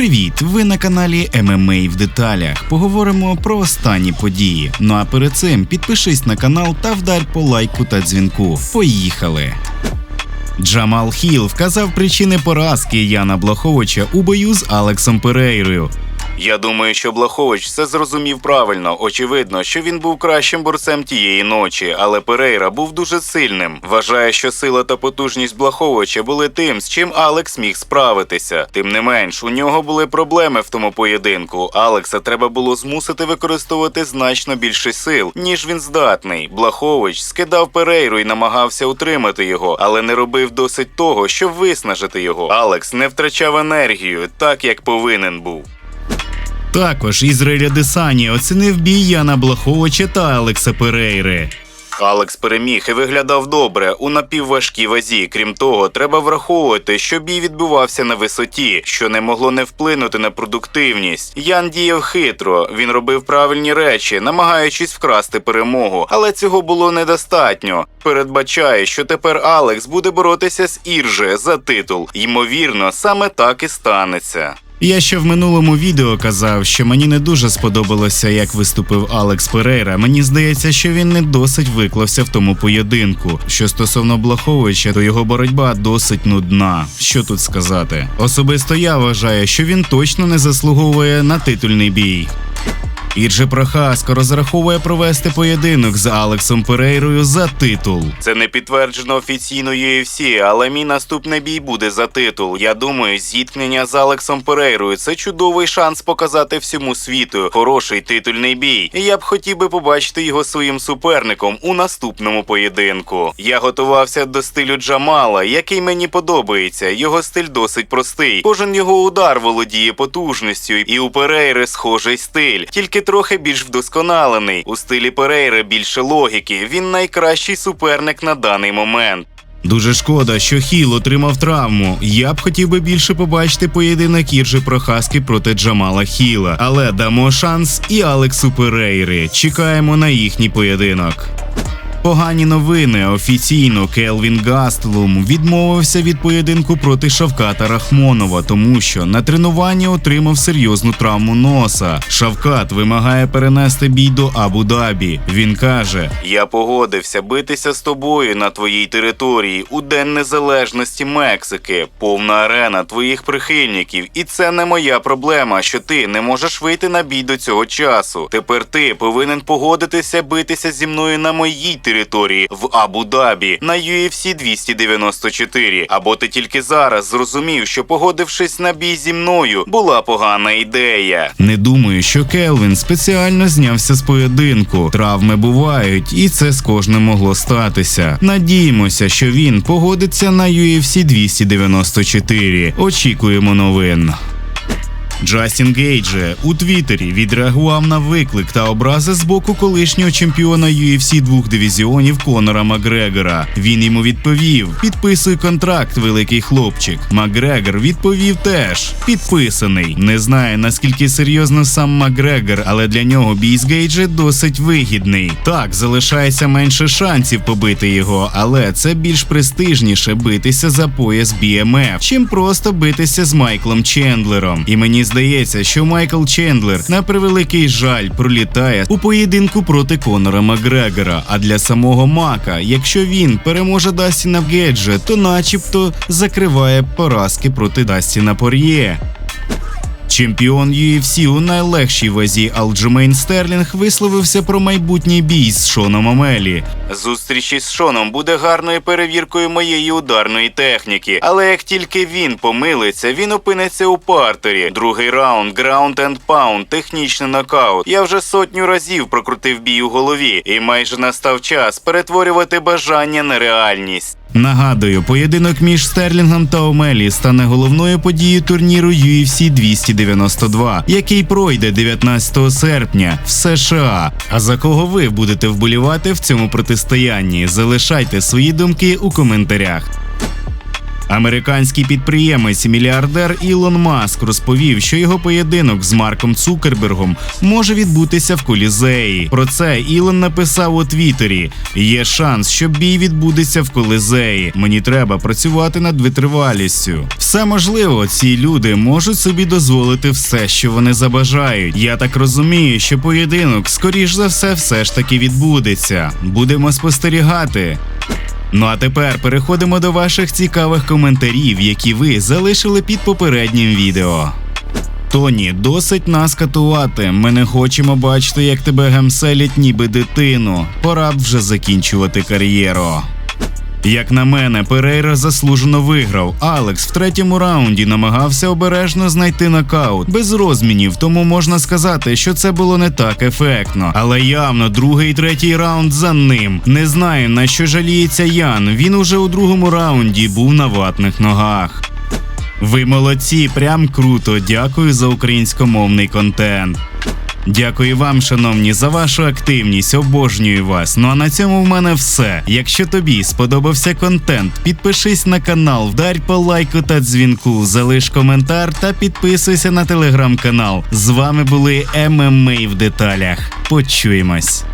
Привіт! Ви на каналі ММА в деталях. Поговоримо про останні події. Ну а перед цим підпишись на канал та вдарь по лайку та дзвінку. Поїхали! Джамал Хіл вказав причини поразки Яна Блаховича у бою з Алексом Перейрою. Я думаю, що Блахович все зрозумів правильно. Очевидно, що він був кращим борцем тієї ночі, але Перейра був дуже сильним. Вважає, що сила та потужність Блаховича були тим, з чим Алекс міг справитися. Тим не менш, у нього були проблеми в тому поєдинку. Алекса треба було змусити використовувати значно більше сил, ніж він здатний. Блахович скидав Перейру і намагався утримати його, але не робив досить того, щоб виснажити його. Алекс не втрачав енергію, так як повинен був. Також Ізраїля Десані оцінив бій Яна Блаховича та Алекса Перейри. Алекс переміг і виглядав добре у напівважкій вазі. Крім того, треба враховувати, що бій відбувався на висоті, що не могло не вплинути на продуктивність. Ян діяв хитро, він робив правильні речі, намагаючись вкрасти перемогу, але цього було недостатньо. Передбачає, що тепер Алекс буде боротися з Ірже за титул. Ймовірно, саме так і станеться. Я ще в минулому відео казав, що мені не дуже сподобалося, як виступив Алекс Перейра. Мені здається, що він не досить виклався в тому поєдинку. Що стосовно Блаховича, то його боротьба досить нудна. Що тут сказати? Особисто я вважаю, що він точно не заслуговує на титульний бій. Ірже Прохасько розраховує провести поєдинок з Алексом Перейрою за титул. Це не підтверджено офіційно UFC, але мій наступний бій буде за титул. Я думаю, зіткнення з Алексом Перейрою це чудовий шанс показати всьому світу хороший титульний бій. І я б хотів би побачити його своїм суперником у наступному поєдинку. Я готувався до стилю Джамала, який мені подобається. Його стиль досить простий. Кожен його удар володіє потужністю, і у Перейри схожий стиль, тільки трохи більш вдосконалений. У стилі Перейри більше логіки. Він найкращий суперник на даний момент. Дуже шкода, що Хіл отримав травму. Я б хотів би більше побачити поєдинок Іржи Прохаски проти Джамала Хіла. Але дамо шанс і Алексу Перейри. Чекаємо на їхній поєдинок. Погані новини. Офіційно Келвін Гастлум відмовився від поєдинку проти Шавката Рахмонова, тому що на тренуванні отримав серйозну травму носа. Шавкат вимагає перенести бій до Абу-Дабі. Він каже: Я погодився битися з тобою на твоїй території у День Незалежності Мексики, повна арена твоїх прихильників, і це не моя проблема, що ти не можеш вийти на бій до цього часу. Тепер ти повинен погодитися битися зі мною на моїй території території в Абу-Дабі на UFC 294. Або ти тільки зараз зрозумів, що погодившись на бій зі мною, була погана ідея. Не думаю, що Келвін спеціально знявся з поєдинку. Травми бувають, і це з кожним могло статися. Надіємося, що він погодиться на UFC 294. Очікуємо новин. Джастін Гейдже у Твіттері відреагував на виклик та образи з боку колишнього чемпіона UFC двох дивізіонів Конора Макгрегора. Він йому відповів: підписуй контракт, великий хлопчик. Макгрегор відповів теж підписаний. Не знає наскільки серйозно сам Макгрегор, але для нього бій з Гейдже досить вигідний. Так, залишається менше шансів побити його, але це більш престижніше битися за пояс BMF, чим просто битися з Майклом Чендлером. І мені здається, що Майкл Чендлер на превеликий жаль пролітає у поєдинку проти Конора Макгрегора. А для самого Мака, якщо він переможе Дастіна Геджа, то начебто закриває поразки проти Дастіна Пор'є. Чемпіон UFC у найлегшій вазі Алджемейн Стерлінг висловився про майбутній бій з Шоном Амелі. Зустріч із Шоном буде гарною перевіркою моєї ударної техніки. Але як тільки він помилиться, він опиниться у партері. Другий раунд, граунд енд паунд, технічний нокаут. Я вже сотню разів прокрутив бій у голові, і майже настав час перетворювати бажання на реальність. Нагадую, поєдинок між Стерлінгом та Омелі стане головною подією турніру UFC 292, який пройде 19 серпня в США. А за кого ви будете вболівати в цьому протистоянні? Залишайте свої думки у коментарях. Американський підприємець, мільярдер Ілон Маск розповів, що його поєдинок з Марком Цукербергом може відбутися в Колізеї. Про це Ілон написав у Твіттері: Є шанс, що бій відбудеться в Колізеї. Мені треба працювати над витривалістю. Все можливо, ці люди можуть собі дозволити все, що вони забажають. Я так розумію, що поєдинок, скоріш за все, все ж таки відбудеться. Будемо спостерігати. Ну а тепер переходимо до ваших цікавих коментарів, які ви залишили під попереднім відео. Тоні, досить нас катувати. Ми не хочемо бачити, як тебе гемселять ніби дитину. Пора б вже закінчувати кар'єру. Як на мене, Перейра заслужено виграв. Алекс в третьому раунді намагався обережно знайти нокаут без розмінів, тому можна сказати, що це було не так ефектно. Але явно другий і третій раунд за ним. Не знаю на що жаліється Ян. Він уже у другому раунді був на ватних ногах. Ви молодці, прям круто. Дякую за українськомовний контент. Дякую вам, шановні, за вашу активність. Обожнюю вас. Ну а на цьому в мене все. Якщо тобі сподобався контент, підпишись на канал, вдарь по лайку та дзвінку, залиш коментар та підписуйся на телеграм-канал. З вами були ММА в деталях. Почуємось.